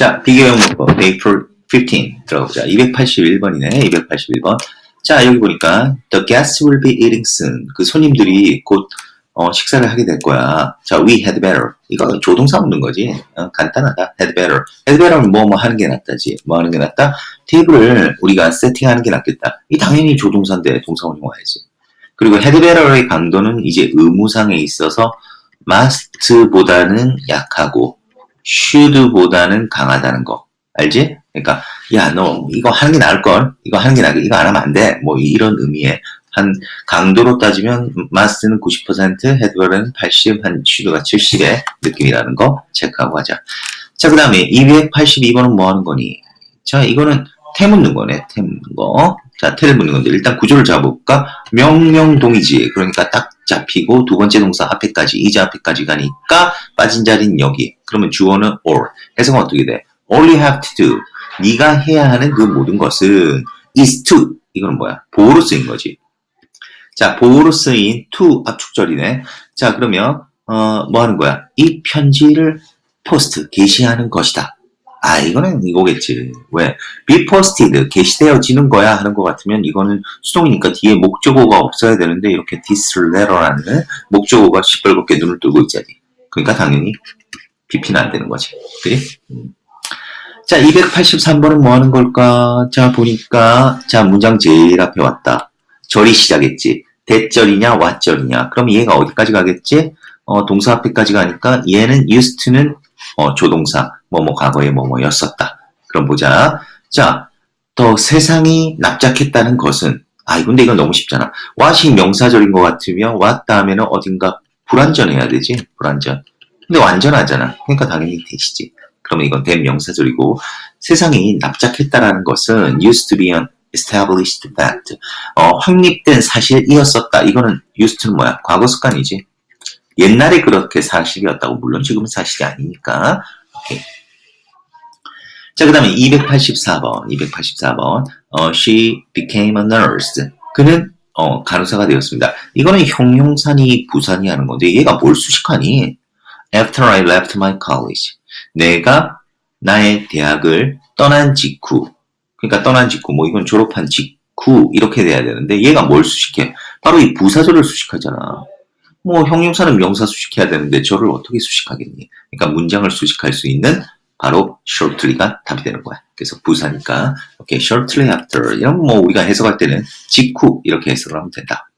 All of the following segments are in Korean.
자, 비교형 문법, April 15 들어가보자. 281번이네, 281번. 자, 여기 보니까 The guests will be eating soon. 그 손님들이 곧 어, 식사를 하게 될 거야. 자, we had better. 이거 조동사 묻는 거지. 어, 간단하다. had better. had better는 뭐, 뭐 하는 게 낫다지. 뭐 하는 게 낫다? 테이블을 우리가 세팅하는 게 낫겠다. 이 당연히 조동사인데 동사원이 와야지. 그리고 had better의 강도는 이제 의무상에 있어서 must보다는 약하고 should보다는 강하다는 거. 알지? 그러니까 야 너 이거 하는 게 나을 걸. 이거 하는 게 나을 이거 안 하면 안 돼. 뭐 이런 의미의 한 강도로 따지면 must는 90%, headwear는 80, 한 should가 70의 느낌이라는 거 체크하고 하자. 자, 그 다음에 282번은 뭐 하는 거니? 자, 이거는 태 묻는 거네. 태 묻는 거. 자, 태를 묻는 건데 일단 구조를 잡아볼까? 명명동이지. 그러니까 딱 잡히고 두 번째 동사 앞에까지 이자 앞에까지 가니까 빠진 자리는 여기. 그러면 주어는 or. 해석은 어떻게 돼? All you have to do. 네가 해야 하는 그 모든 것은 is to. 이거는 뭐야? 보호로 쓰인 거지. 자, 보호로 쓰인 to 압축절이네. 자, 그러면 어, 뭐 하는 거야? 이 편지를 포스트 게시하는 것이다. 아, 이거는 이거겠지. 왜? be posted 게시되어지는 거야 하는 것 같으면 이거는 수동이니까 뒤에 목적어가 없어야 되는데 이렇게 this letter라는 목적어가 시뻘겋게 눈을 뜨고 있자니. 그러니까 당연히 BP는 안 되는 거지. 그지? 음. 자, 283번은 뭐 하는 걸까? 자, 보니까 자, 문장 제일 앞에 왔다. 절이 시작했지. 대절이냐, 왓절이냐. 그럼 얘가 어디까지 가겠지? 어, 동사 앞에까지 가니까 얘는 used to는 어, 조동사, 뭐뭐 과거에 뭐뭐였었다. 그럼 보자. 자, 더 세상이 납작했다는 것은 아, 근데 이건 너무 쉽잖아. what이 명사절인 것 같으면 what 다음에는 어딘가 불완전해야 되지. 불완전. 근데 완전하잖아. 그러니까 당연히 대시지. 그러면 이건 대명사절이고 세상이 납작했다라는 것은 used to be an established fact. 어, 확립된 사실이었었다. 이거는 used to는 뭐야? 과거 습관이지. 옛날에 그렇게 사실이었다고 물론 지금은 사실이 아니니까. 자, 그 다음에 284번, 284번, 어, she became a nurse. 그는, 어, 간호사가 되었습니다. 이거는 형용사니 부사니 하는 건데, 얘가 뭘 수식하니? After I left my college. 내가 나의 대학을 떠난 직후. 그러니까 떠난 직후, 뭐 이건 졸업한 직후, 이렇게 돼야 되는데, 얘가 뭘 수식해? 바로 이 부사절을 수식하잖아. 뭐 형용사는 명사 수식해야 되는데 저를 어떻게 수식하겠니? 그러니까 문장을 수식할 수 있는 바로 shortly가 답이 되는 거야. 그래서 부사니까 오케이 shortly after 이런 뭐 우리가 해석할 때는 직후 이렇게 해석을 하면 된다.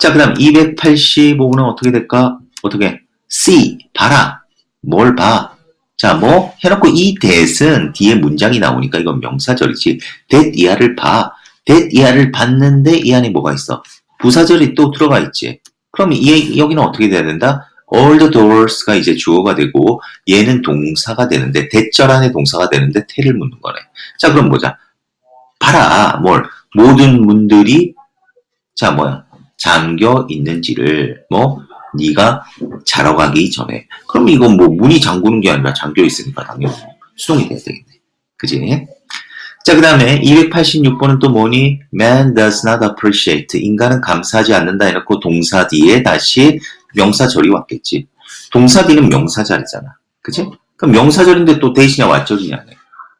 자 그다음 285분은 어떻게 될까? 어떻게? see 봐라. 뭘 봐? 자, 뭐 해놓고 이 that은 뒤에 문장이 나오니까 이건 명사절이지. that 이하를 봐. that 이하를 봤는데 이 안에 뭐가 있어? 부사절이 또 들어가 있지. 그럼 이, 여기는 어떻게 돼야 된다? all the doors가 이제 주어가 되고 얘는 동사가 되는데 대절 안에 동사가 되는데 태를 묻는 거네. 자 그럼 보자. 봐라 뭘 모든 문들이 자 뭐야 잠겨 있는지를 뭐 네가 자러 가기 전에 그럼 이건 뭐 문이 잠그는 게 아니라 잠겨 있으니까 당연히 수동이 돼야 되겠네. 그지? 자, 그 다음에 286번은 또 뭐니? Man does not appreciate. 인간은 감사하지 않는다 해놓고 동사 뒤에 다시 명사절이 왔겠지. 동사 뒤는 명사절이잖아. 그치? 그럼 명사절인데 또 대신에 왓절이냐네.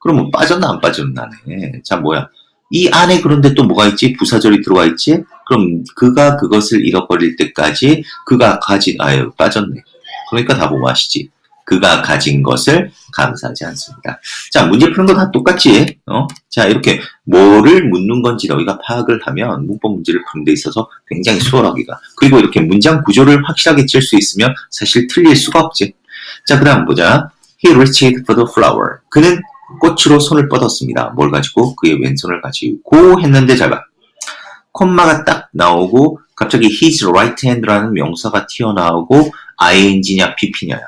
그러면 빠졌나 안 빠졌나네. 자, 뭐야. 이 안에 그런데 또 뭐가 있지? 부사절이 들어와 있지? 그럼 그가 그것을 잃어버릴 때까지 그가 가진, 아유, 빠졌네. 그러니까 다 뭐마시지? 그가 가진 것을 감사하지 않습니다. 자, 문제 푸는 거 다 똑같지? 어? 자, 이렇게 뭐를 묻는 건지 너희가 파악을 하면 문법 문제를 푸는 데 있어서 굉장히 수월하기가. 그리고 이렇게 문장 구조를 확실하게 칠 수 있으면 사실 틀릴 수가 없지. 자, 그 다음 보자. He reached for the flower. 그는 꽃으로 손을 뻗었습니다. 뭘 가지고? 그의 왼손을 가지고 했는데 잘 봐. 콤마가 딱 나오고 갑자기 his right hand라는 명사가 튀어나오고 ing냐 pp냐야.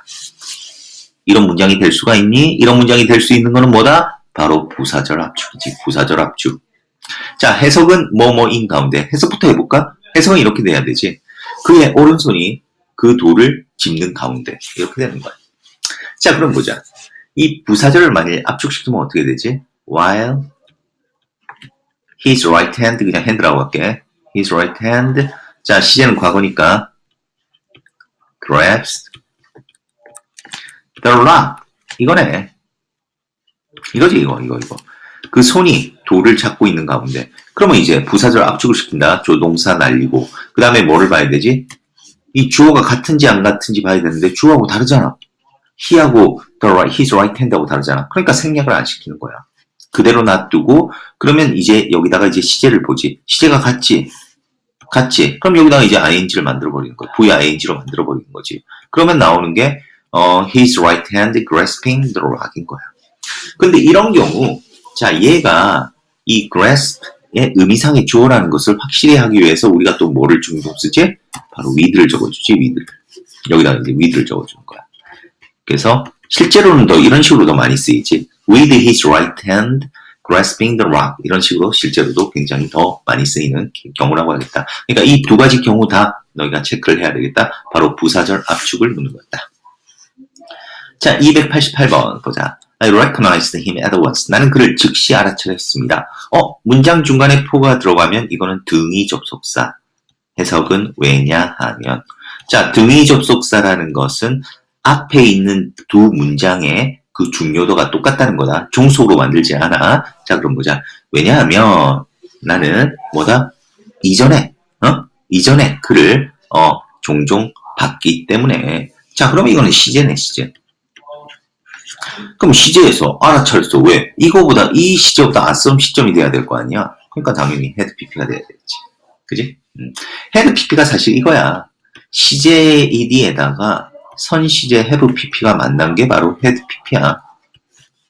이런 문장이 될 수가 있니? 이런 문장이 될 수 있는 거는 뭐다? 바로 부사절 압축이지. 부사절 압축. 자, 해석은 뭐뭐인 가운데. 해석부터 해볼까? 해석은 이렇게 돼야 되지. 그의 오른손이 그 돌을 짚는 가운데. 이렇게 되는 거야. 자, 그럼 보자. 이 부사절을 만일 압축시키면 어떻게 되지? While his right hand, 그냥 hand라고 할게. his right hand. 자, 시제는 과거니까 grabs the rock. 이거네. 이거지, 이거, 이거, 이거. 그 손이 돌을 잡고 있는 가운데. 그러면 이제 부사절 압축을 시킨다. 조동사 날리고. 그 다음에 뭐를 봐야 되지? 이 주어가 같은지 안 같은지 봐야 되는데 주어하고 다르잖아. he하고 the right, his right hand하고 다르잖아. 그러니까 생략을 안 시키는 거야. 그대로 놔두고 그러면 이제 여기다가 이제 시제를 보지. 시제가 같지. 같지. 그럼 여기다가 이제 ing를 만들어 버리는 거야. VING로 만들어 버리는 거지. 그러면 나오는 게 어, his right hand grasping the rock인 거야. 근데 이런 경우 자 얘가 이 grasp의 의미상의 주어라는 것을 확실히 하기 위해서 우리가 또 뭐를 중동 쓰지? 바로 with를 적어주지 with를. 여기다가 이제 with를 적어주는 거야. 그래서 실제로는 더 이런 식으로 더 많이 쓰이지. With his right hand grasping the rock 이런 식으로 실제로도 굉장히 더 많이 쓰이는 경우라고 하겠다. 그러니까 이 두 가지 경우 다 너희가 체크를 해야 되겠다. 바로 부사절 압축을 묻는 거다. 자, 288번 보자. I recognized him at once. 나는 그를 즉시 알아차렸습니다. 어, 문장 중간에 포가 들어가면 이거는 등위 접속사. 해석은 왜냐 하면. 자, 등위 접속사라는 것은 앞에 있는 두 문장의 그 중요도가 똑같다는 거다. 종속으로 만들지 않아. 자, 그럼 보자. 왜냐하면 나는 뭐다? 이전에, 어? 이전에 그를, 어, 종종 봤기 때문에. 자, 그럼 이거는 시제네, 시제. 그럼 시제에서 알아차렸어. 왜? 이거보다, 이 시제보다 앞선 시점이 돼야 될 거 아니야? 그러니까 당연히 헤드 PP가 돼야 되겠지. 그지? 음. 헤드 PP가 사실 이거야. 시제 ED에다가 선시제 have pp가 만난 게 바로 head pp야.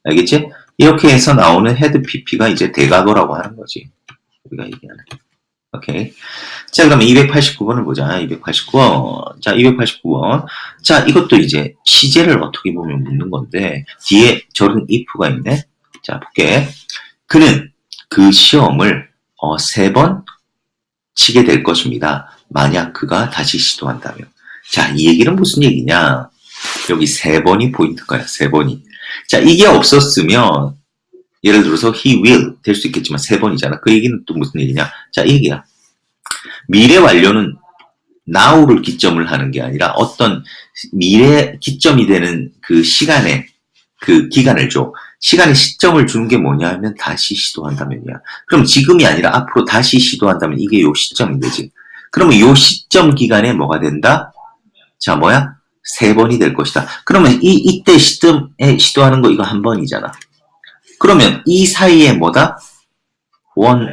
알겠지? 이렇게 해서 나오는 head pp가 이제 대각어라고 하는 거지. 우리가 얘기하는. 오케이. 자, 그러면 289번을 보자. 289번. 자, 289번. 자, 이것도 이제 시제를 어떻게 보면 묻는 건데, 뒤에 저런 if가 있네. 자, 볼게. 그는 그 시험을 어, 세 번 치게 될 것입니다. 만약 그가 다시 시도한다면. 자, 이 얘기는 무슨 얘기냐? 여기 세 번이 포인트 거야, 세 번이. 자, 이게 없었으면, 예를 들어서 he will 될 수 있겠지만 세 번이잖아. 그 얘기는 또 무슨 얘기냐? 자, 이 얘기야. 미래 완료는 now를 기점을 하는 게 아니라 어떤 미래 기점이 되는 그 시간에 그 기간을 줘. 시간에 시점을 주는 게 뭐냐 하면 다시 시도한다면이야. 그럼 지금이 아니라 앞으로 다시 시도한다면 이게 요 시점이 되지. 그러면 요 시점 기간에 뭐가 된다? 자, 뭐야? 세 번이 될 것이다. 그러면 이, 이때 시점에 시도하는 거 이거 한 번이잖아. 그러면 이 사이에 뭐다? 원,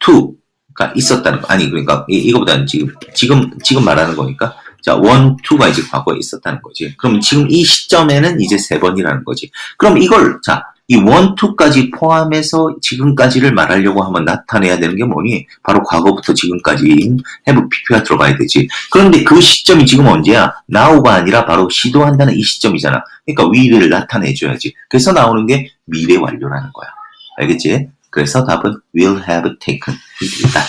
투가 있었다는 거. 아니, 그러니까 이, 이거보다는 지금, 지금, 지금 말하는 거니까. 자, 원, 투가 이제 과거에 있었다는 거지. 그럼 지금 이 시점에는 이제 세 번이라는 거지. 그럼 이걸, 자, 이 원, 투까지 포함해서 지금까지를 말하려고 하면 나타내야 되는 게 뭐니? 바로 과거부터 지금까지인 have pp가 들어가야 되지. 그런데 그 시점이 지금 언제야? now가 아니라 바로 시도한다는 이 시점이잖아. 그러니까 will을 나타내줘야지. 그래서 나오는 게 미래 완료라는 거야. 알겠지? 그래서 답은 will have taken. 이 되겠다.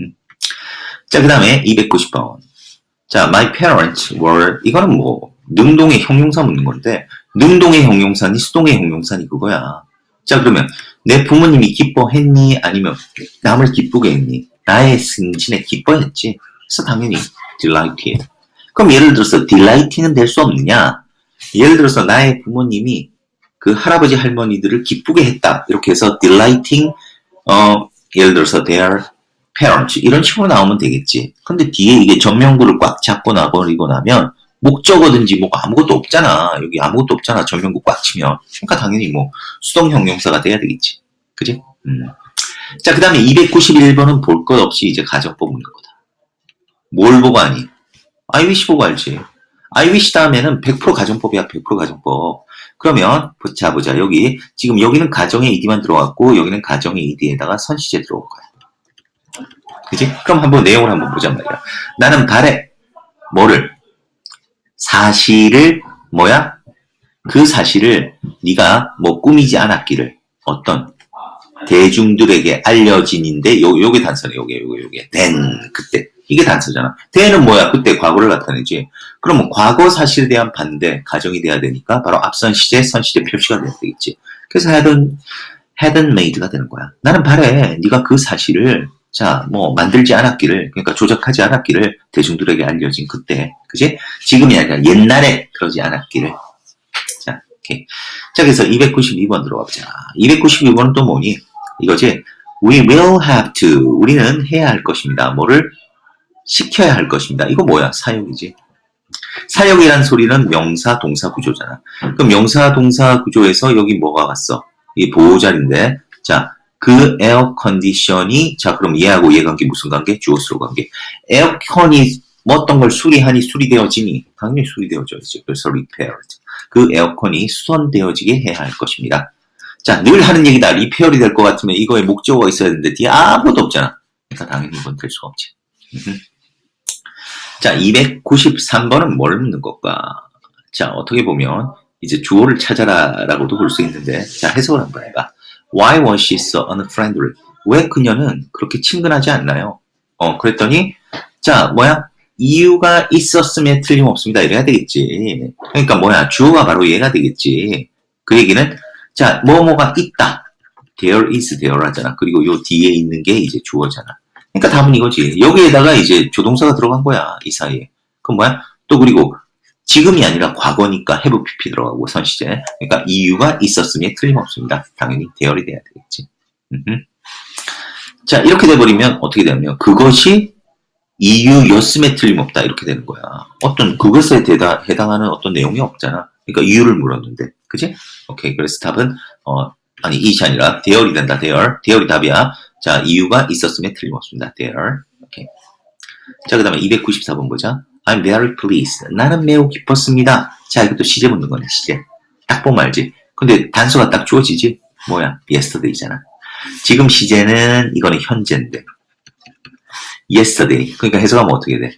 음. 자, 그 다음에 290번. 자, my parents were, 이거는 뭐, 능동의 형용사 묻는 건데, 능동의 형용사니 수동의 형용사니 그거야. 자, 그러면 내 부모님이 기뻐했니? 아니면 남을 기쁘게 했니? 나의 승진에 기뻐했지. 그래서 당연히 delighted. 그럼 예를 들어서 delight는 될수 없느냐? 예를 들어서 나의 부모님이 그 할아버지 할머니들을 기쁘게 했다. 이렇게 해서 delighting, 어, 예를 들어서 their parents 이런 식으로 나오면 되겠지. 근데 뒤에 이게 전명구를 꽉 잡고 나버리고 나면 목적어든지 뭐 아무것도 없잖아. 여기 아무것도 없잖아. 전명구 꽉 치면. 그러니까 당연히 뭐 수동 형용사가 돼야 되겠지. 그지? 음. 자, 그 다음에 291번은 볼 것 없이 이제 가정법 묻는 거다. 뭘 보고 하니? Wish 보고 알지. Wish 다음에는 100% 가정법이야. 100% 가정법. 그러면 자 보자. 여기 지금 여기는 가정의 ed만 들어갔고 여기는 가정의 ed에다가 선시제 들어온 거야. 그지? 그럼 한번 내용을 한번 보자 말이야. 나는 바래. 뭐를? 사실을 뭐야? 그 사실을 네가 뭐 꾸미지 않았기를 어떤 대중들에게 알려진인데 요 요게 단서네 요게 요게 요게 된 그때 이게 단서잖아. 대는 뭐야? 그때 과거를 나타내지. 그러면 과거 사실에 대한 반대 가정이 돼야 되니까 바로 앞선 시제, 선 시제 표시가 돼야 되겠지. 그래서 hadn't hadn't made가 되는 거야. 나는 바래. 네가 그 사실을 자, 뭐, 만들지 않았기를, 그러니까 조작하지 않았기를 대중들에게 알려진 그때, 그지? 지금이 아니라 옛날에 그러지 않았기를. 자, 오케이. 자, 그래서 292번 들어가 보자. 292번은 또 뭐니? 이거지. We will have to. 우리는 해야 할 것입니다. 뭐를? 시켜야 할 것입니다. 이거 뭐야? 사역이지. 사역이란 소리는 명사, 동사 구조잖아. 그럼 명사, 동사 구조에서 여기 뭐가 갔어? 이 보호자인데, 자, 그 에어 컨디션이, 자, 그럼 얘하고 얘 관계 무슨 관계? 주어스로 관계. 에어컨이 뭐 어떤 걸 수리하니 수리되어지니? 당연히 수리되어져야지. 그래서 repaired. 그 에어컨이 수선되어지게 해야 할 것입니다. 자, 늘 하는 얘기다. 리페어리 될 것 같으면 이거에 목적어가 있어야 되는데 뒤에 아무것도 없잖아. 그러니까 당연히 이건 될 수가 없지. 자, 293번은 뭘 묻는 걸까? 자, 어떻게 보면 이제 주어를 찾아라 라고도 볼 수 있는데 자, 해석을 한번 해봐. Why was she so unfriendly? 왜 그녀는 그렇게 친근하지 않나요? 어, 그랬더니 자, 뭐야? 이유가 있었으면 틀림없습니다. 이래야 되겠지. 그러니까 뭐야? 주어가 바로 얘가 되겠지. 그 얘기는 자, 뭐뭐가 있다. there is there 하잖아. 그리고 요 뒤에 있는 게 이제 주어잖아. 그러니까 답은 이거지. 여기에다가 이제 조동사가 들어간 거야. 이 사이에. 그럼 뭐야? 또 그리고 지금이 아니라 과거니까 have pp 들어가고 선시제. 그러니까 이유가 있었으면 틀림없습니다. 당연히 there이 돼야 되겠지. 자, 이렇게 돼버리면 어떻게 되냐면 그것이 이유였음에 틀림없다. 이렇게 되는 거야. 어떤 그것에 대다, 해당하는 어떤 내용이 없잖아. 그러니까 이유를 물었는데. 그지? 오케이. 그래서 답은, 어, 아니, 이시 아니라, 대열이 된다, 대열. 대열이 답이야. 자, 이유가 있었으면 틀림없습니다. 대열. 오케이. 자, 그 다음에 294번 보자. I'm very pleased. 나는 매우 기뻤습니다. 자, 이것도 시제 묻는 거네, 시제. 딱 보면 알지? 근데 단수가 딱 주어지지? 뭐야? yesterday잖아. 지금 시제는, 이거는 현재인데. yesterday. 그러니까 해석하면 어떻게 돼?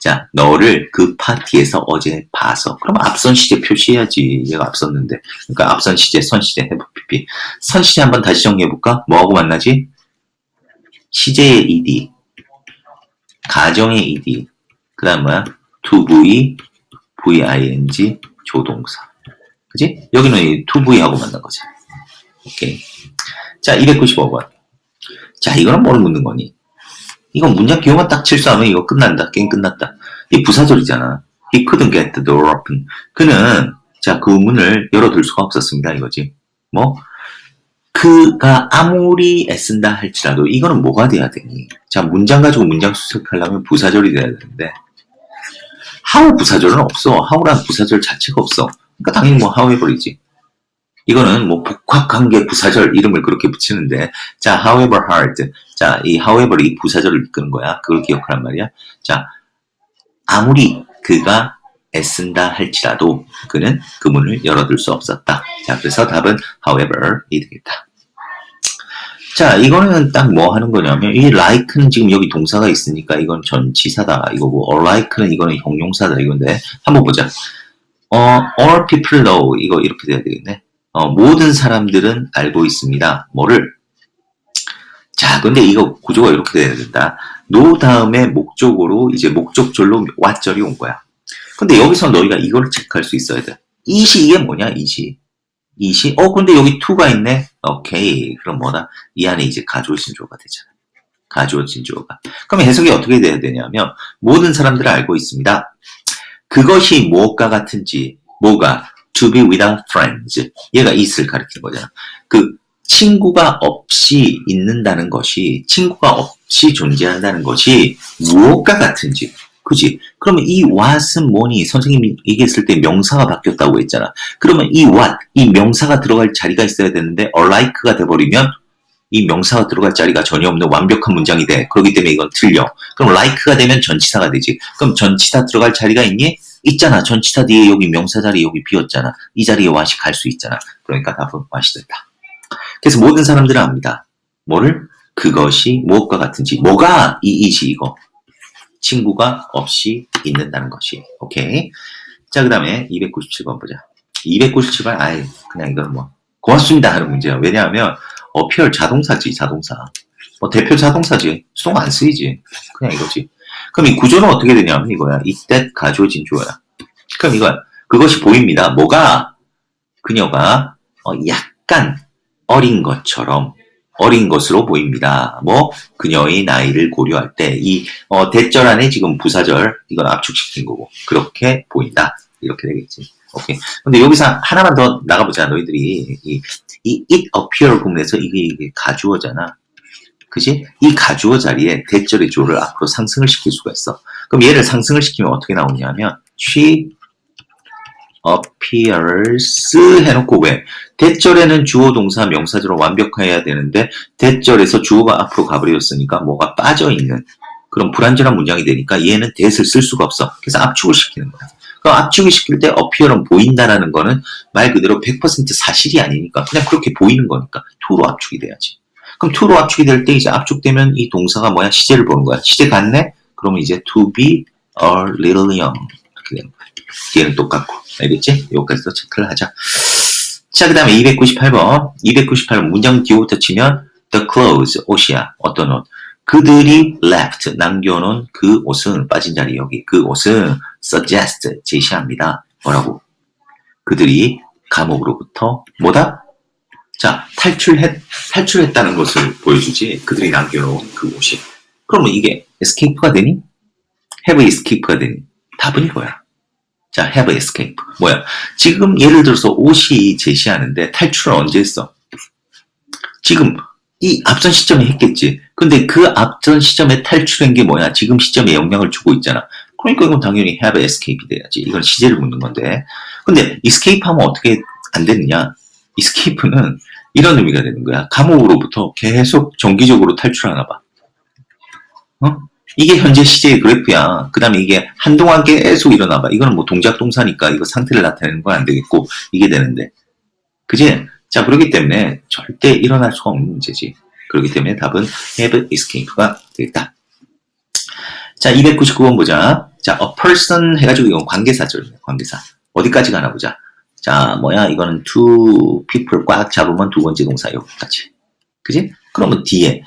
자, 너를 그 파티에서 어제 봐서. 그럼 앞선 시제 표시해야지. 얘가 앞섰는데. 그러니까 앞선 시제, 선 시제, have pp. 선 시제 한번 다시 정리해볼까? 뭐하고 만나지? 시제의 ed. 가정의 ed. 그 다음 뭐야? to v, ving, 조동사. 그지? 여기는 이 to v하고 만난 거지. 오케이. 자, 295번. 자, 이거는 뭘 묻는 거니? 이건 문장 기호만 딱 실수하면 이거 끝난다. 게임 끝났다. 이 부사절이잖아. He couldn't get the door open. 그는 자 그 문을 열어둘 수가 없었습니다. 이거지. 뭐 그가 아무리 애쓴다 할지라도 이거는 뭐가 돼야 되니? 자 문장 가지고 문장 수색하려면 부사절이 돼야 되는데 how 부사절은 없어. how란 부사절 자체가 없어. 그러니까 당연히 뭐 however이지. 이거는 뭐 복합관계 부사절 이름을 그렇게 붙이는데 자 however hard 자 이 however이 부사절을 이끄는 거야 그걸 기억하란 말이야 자 아무리 그가 애쓴다 할지라도 그는 그 문을 열어둘 수 없었다 자 그래서 답은 however이 되겠다 자 이거는 딱 뭐 하는 거냐면 이 like는 지금 여기 동사가 있으니까 이건 전치사다 이거고 or like는 이거는 형용사다 이건데 한번 보자 어 all people know 이거 이렇게 돼야 되겠네 어, 모든 사람들은 알고 있습니다. 뭐를? 자, 근데 이거 구조가 이렇게 돼야 된다. 노 다음에 목적으로 이제 목적절로 왓절이 온 거야. 근데 여기서 너희가 이거를 체크할 수 있어야 돼. 이시 이게 뭐냐? 이 시. 이시. 어, 근데 여기 투가 있네. 오케이. 그럼 뭐다? 이 안에 이제 가주어 진조가 되잖아. 가주어 진조가. 그럼 해석이 어떻게 돼야 되냐면 모든 사람들을 알고 있습니다. 그것이 무엇과 같은지 뭐가 to be without friends. 얘가 it을 가리키는 거잖아. 그 친구가 없이 있는다는 것이 친구가 없이 존재한다는 것이 무엇과 같은지. 그지? 그러면 이 what은 뭐니? 선생님이 얘기했을 때 명사가 바뀌었다고 했잖아. 그러면 이 what, 이 명사가 들어갈 자리가 있어야 되는데 alike가 돼버리면 이 명사가 들어갈 자리가 전혀 없는 완벽한 문장이 돼. 그렇기 때문에 이건 틀려. 그럼 like가 되면 전치사가 되지. 그럼 전치사 들어갈 자리가 있니? 있잖아. 전치사 뒤에 여기 명사 자리 여기 비었잖아. 이 자리에 와시 갈수 있잖아. 그러니까 답은 와시 됐다. 그래서 모든 사람들은 압니다. 뭐를? 그것이 무엇과 같은지. 뭐가 이 이지 이거. 친구가 없이 있는다는 것이. 오케이. 자, 그 다음에 297번 보자. 297번, 아이, 그냥 이건 뭐, 고맙습니다 하는 문제야. 왜냐하면, 어피얼 자동사지, 자동사. 뭐, 대표 자동사지. 수동 안 쓰이지. 그냥 이거지. 그럼 이 구조는 어떻게 되냐면 이거야. 이때 가주어진 주어야. 그럼 이거야. 그것이 보입니다. 뭐가 그녀가 어, 약간 어린 것처럼 어린 것으로 보입니다. 뭐 그녀의 나이를 고려할 때이 어, 대절 안에 지금 부사절 이건 압축시킨 거고 그렇게 보인다. 이렇게 되겠지. 오케이. 근데 여기서 하나만 더 나가보자. 너희들이 이, 이 it appear 부분에서 이게, 이게 가주어잖아. 그지? 이 가주어 자리에 대절의 주어를 앞으로 상승을 시킬 수가 있어. 그럼 얘를 상승을 시키면 어떻게 나오냐면 she appears 해놓고 왜? 대절에는 주어 동사 명사절로 완벽해야 되는데 대절에서 주어가 앞으로 가버렸으니까 뭐가 빠져 있는 그런 불완전한 문장이 되니까 얘는 that을 쓸 수가 없어. 그래서 압축을 시키는 거야. 그럼 압축을 시킬 때 appear은 보인다라는 거는 말 그대로 100% 사실이 아니니까 그냥 그렇게 보이는 거니까 to로 압축이 돼야지. 그럼 to로 압축이 될 때 이제 압축되면 이 동사가 뭐야? 시제를 보는 거야. 시제 같네? 그러면 이제 to be a little young 이렇게 되는 거야. 얘는 똑같고 알겠지? 여기까지도 체크를 하자. 자, 그 다음에 298번. 298번 문장 뒤부터 치면 the clothes, 옷이야. 어떤 옷. 그들이 left, 남겨놓은 그 옷은, 빠진 자리 여기, 그 옷은 suggest, 제시합니다. 뭐라고? 그들이 감옥으로부터, 뭐다? 자, 탈출했, 탈출했다는 것을 보여주지. 그들이 남겨놓은 그 옷이. 그러면 이게 escape가 되니? have escape가 되니? 답은 이거야. 자, have escape. 뭐야? 지금 예를 들어서 옷이 제시하는데 탈출을 언제 했어? 지금 이 앞선 시점에 했겠지. 근데 그 앞선 시점에 탈출한 게 뭐야? 지금 시점에 영향을 주고 있잖아. 그러니까 이건 당연히 have escape이 돼야지. 이건 시제를 묻는 건데. 근데 escape 하면 어떻게 안 되느냐? escape는 이런 의미가 되는 거야. 감옥으로부터 계속 정기적으로 탈출하나 봐. 어? 이게 현재 시제의 그래프야. 그 다음에 이게 한동안 계속 일어나 봐. 이거는 뭐 동작 동사니까 이거 상태를 나타내는 건 안 되겠고, 이게 되는데. 그지? 자, 그렇기 때문에 절대 일어날 수가 없는 문제지. 그렇기 때문에 답은 have escape가 되겠다. 자, 299번 보자. 자, a person 해가지고 이건 관계사죠. 관계사. 어디까지 가나 보자. 자, 뭐야, 이거는 two people 꽉 잡으면 두 번째 동사 여기까지. 그지? 그러면 뒤에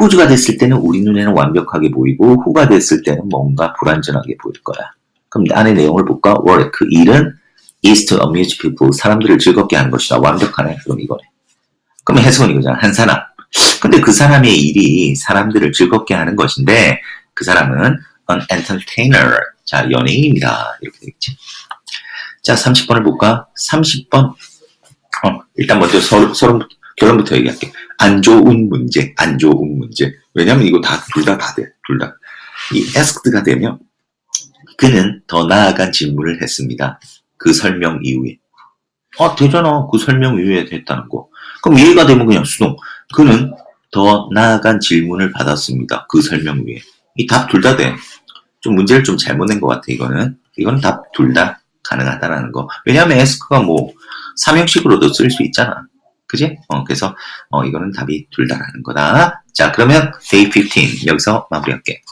who가 됐을 때는 우리 눈에는 완벽하게 보이고 who가 됐을 때는 뭔가 불완전하게 보일 거야. 그럼 안에 내용을 볼까? work. 그 일은 is to amuse people. 사람들을 즐겁게 하는 것이다. 완벽하네. 그럼 이거네. 그러면 해석은 이거잖아. 한 사람. 근데 그 사람의 일이 사람들을 즐겁게 하는 것인데 그 사람은 an entertainer. 자, 연예인입니다. 이렇게 되겠지. 자, 30번을 볼까? 30번. 어, 일단 먼저 서, 서론, 결론부터 얘기할게. 안 좋은 문제, 안 좋은 문제. 왜냐면 이거 다, 둘 다 다 돼. 둘 다. 이 asked가 되면 그는 더 나아간 질문을 했습니다. 그 설명 이후에. 아, 되잖아. 그 설명 이후에 됐다는 거. 그럼 이해가 되면 그냥 수동. 그는 더 나아간 질문을 받았습니다. 그 설명 이후에. 이 답 둘 다 돼. 좀 문제를 좀 잘못 낸 것 같아, 이거는. 이거는 답둘 다 가능하다라는 거. 왜냐하면 에스크가 뭐, 삼형식으로도 쓸 수 있잖아. 그지? 어, 그래서, 어, 이거는 답이 둘 다라는 거다. 자, 그러면 day 15. 여기서 마무리할게.